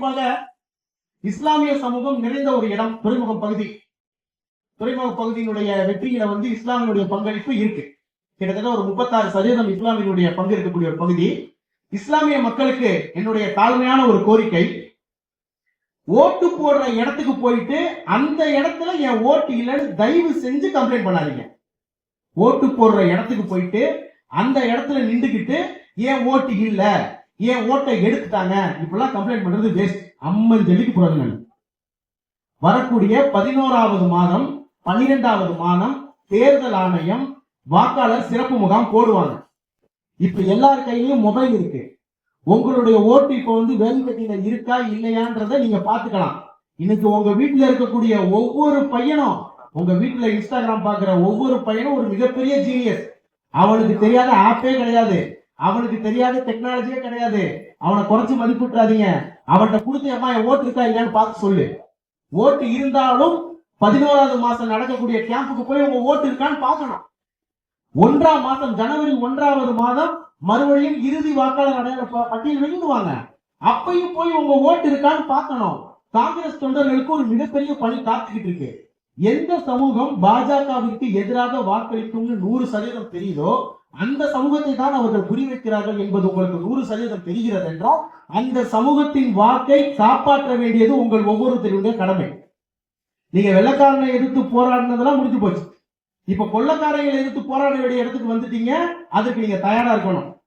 குறிப்பாக இஸ்லாமிய சமூகம் நிறைந்த ஒரு இடம் துறைமுக பகுதி. துறைமுக பகுதியினுடைய வெற்றியில வந்து இஸ்லாமியுடைய பங்களிப்பு இருக்கு. கிட்டத்தட்ட ஒரு முப்பத்தாறு சதவீதம் இஸ்லாமியினுடைய பங்கு இருக்கக்கூடிய ஒரு பகுதி. இஸ்லாமிய மக்களுக்கு என்னுடைய தாழ்மையான ஒரு கோரிக்கை ஓட்டு போடுற இடத்துக்கு போயிட்டு அந்த இடத்துல என் ஓட்டு இல்லைன்னு தயவு செஞ்சு கம்ப்ளைண்ட் பண்ணாதீங்க. ஓட்டு போடுற இடத்துக்கு போயிட்டு அந்த இடத்துல நின்றுக்கிட்டு ஏன் ஓட்டு இல்ல. ஏன் ஓட்டை எடுத்துட்டாங்க? இப்பெல்லாம் கம்ப்ளைண்ட் பண்றது வேஸ்ட் ஐம்பது ஜல்லிக்கு புரோஜனம் வரக்கூடிய பதினோராவது மாதம் பன்னிரெண்டாவது மாதம் தேர்தல் ஆணையம் வாக்காளர் சிறப்பு முகாம் போடுவாங்க. இப்ப எல்லார் கையிலயும் மொபைல் இருக்கு. உங்களுடைய ஓட்டு இப்ப வந்து வேல்வெட்டியில இருக்கா இல்லையான்றத நீங்க பாத்துக்கலாம் இன்னைக்கு உங்க வீட்டுல இருக்கக்கூடிய ஒவ்வொரு பையனும் உங்க வீட்டுல இன்ஸ்டாகிராம் பாக்குற ஒவ்வொரு பையனும் ஒரு மிகப்பெரிய ஜீனியஸ் அவனுக்கு தெரியாத ஆப்பே கிடையாது. அவனுக்கு தெரியாத டெக்னாலஜியே கிடையாது. அவனை குறைச்சு மதிப்பிட்டுறாதீங்க. அவன்கிட்ட கொடுத்து அம்மா என் ஓட்டு இருக்கா இல்லையான்னு பார்த்து சொல்லு. ஓட்டு இருந்தாலும் பதினோராவது மாசம் நடக்கக்கூடிய கேம்புக்கு போய் உங்க ஓட்டு இருக்கான்னு பார்க்கணும். ஒன்றாம் மாதம் ஜனவரி ஒன்றாவது மாதம் மறுபடியும் இறுதி வாக்காளர் அடையாள பட்டியல் வெளியிடுவாங்க. அப்பையும் போய் உங்க ஓட்டு இருக்கான்னு பார்க்கணும். காங்கிரஸ் தொண்டர்களுக்கு ஒரு மிகப்பெரிய பணி காத்துக்கிட்டு இருக்கு. எந்த சமூகம் பாஜகவிற்கு எதிராக வாக்களிக்கும்னு நூறு சதவீதம் தெரியுதோ அந்த சமூகத்தை தான் அவர்கள் குறிவைக்கிறார்கள் என்பது உங்களுக்கு நூறு சதவீதம் தெரிகிறது என்றால் அந்த சமூகத்தின் வாக்கை காப்பாற்ற வேண்டியது உங்கள் ஒவ்வொருத்தருடைய கடமை. நீங்க வெள்ளக்காரனை எதிர்த்து போராடினதெல்லாம் முடிஞ்சு போச்சு. இப்ப கொள்ளக்காரங்களை எதிர்த்து போராட வேண்டிய இடத்துக்கு வந்துட்டீங்க அதுக்கு நீங்க தயாரா இருக்கணும்.